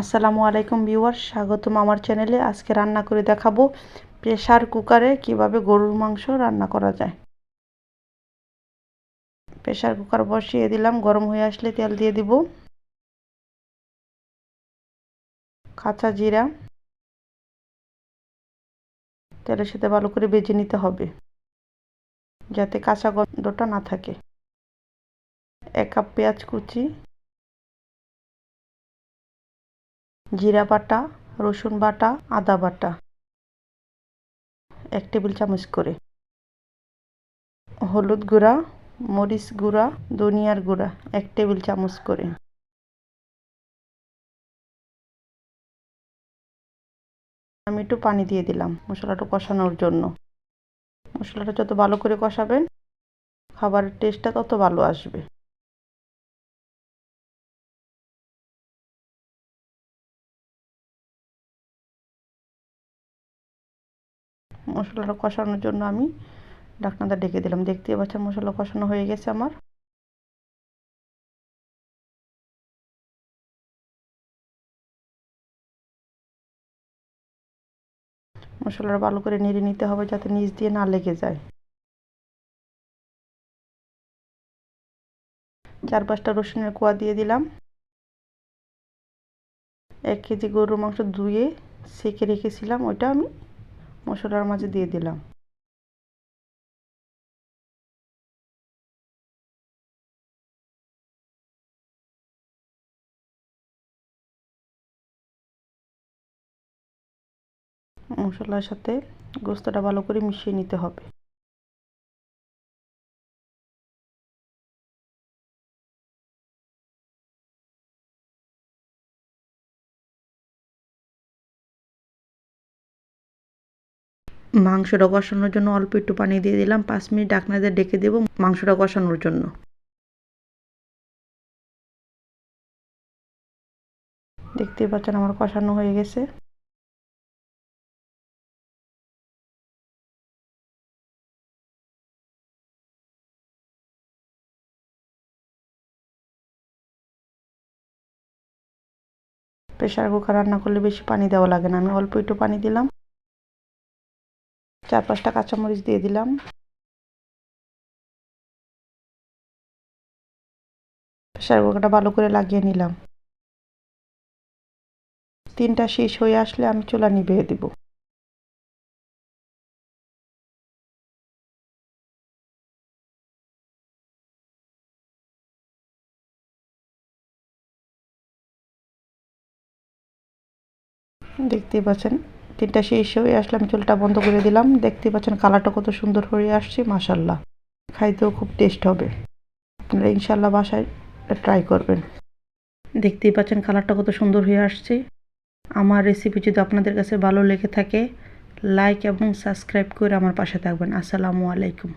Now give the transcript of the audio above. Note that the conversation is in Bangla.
আসসালামু আলাইকুম ভিউয়ার, স্বাগতম আমার চ্যানেলে। আজকে রান্না করে দেখাবো প্রেশার কুকারে কীভাবে গরুর মাংস রান্না করা যায়। প্রেশার কুকার বসিয়ে দিলাম, গরম হয়ে আসলে তেল দিয়ে দিব। কাঁচা জিরা। তেলের সাথে ভালো করে বেজে নিতে হবে, যাতে কাঁচা গন্ধটা না থাকে। এক কাপ পেঁয়াজ কুচি। জিরা বাটা, রসুন বাটা, আদা বাটা। এক টেবিল চামচ করে। হলুদ গুঁড়া, মরিচ গুঁড়া, ধনিয়ার গুঁড়া এক টেবিল চামচ করে। আমি একটু পানি দিয়ে দিলাম মশলাটা কষানোর জন্য। মশলাটা যত ভালো করে কষাবেন, খাবারের টেস্টটা তত ভালো আসবে। মশলাটা কষানোর জন্য আমি ঢাকনাটা ডেকে দিলাম। দেখতে পাচ্ছেন মশলা কষানো হয়ে গেছে আমার। মশলাটা ভালো করে নেড়ে নিতে হবে যাতে নিচ দিয়ে না লেগে যায়। চার পাঁচটা রসুনের কোয়া দিয়ে দিলাম। এক কেজি গরুর মাংস ধুয়ে সেকে রেখেছিলাম, ওইটা আমি মশলার মাঝে দিয়ে দিলাম। মশলার সাথে গোস্তটা ভালো করে মিশিয়ে নিতে হবে। মাংসটা কষানোর জন্য অল্প একটু পানি দিয়ে দিলাম। পাঁচ মিনিট ঢাকনা দিয়ে ডেকে দেবো মাংসটা কষানোর জন্য। দেখতে পাচ্ছেন আমার কষানো হয়ে গেছে। প্রেশার কুকার রান্না করলে বেশি পানি দেওয়া লাগে না। আমি অল্প একটু পানি দিলাম। চার পাঁচটা কাঁচামরিচ দিয়ে দিলাম। প্রেশার কুকারটা ভালো করে লাগিয়ে নিলাম। তিনটা শেষ হয়ে আসলে আমি চুলা নিভিয়ে দিব। দেখতেই পাচ্ছেন তিনটা শেষ হয়ে আসলাম, চুলটা বন্ধ করে দিলাম। দেখতে পাচ্ছেন কালারটা কত সুন্দর হয়ে আসছে মাসাল্লাহ খাইতেও খুব টেস্ট হবে। আপনারা ইনশাল্লাহ বাসায় ট্রাই করবেন। দেখতেই পাচ্ছেন কালারটা কত সুন্দর হয়ে আসছে। আমার রেসিপি যদি আপনাদের কাছে ভালো লেগে থাকে লাইক এবং সাবস্ক্রাইব করে আমার পাশে থাকবেন। আসসালামু আলাইকুম।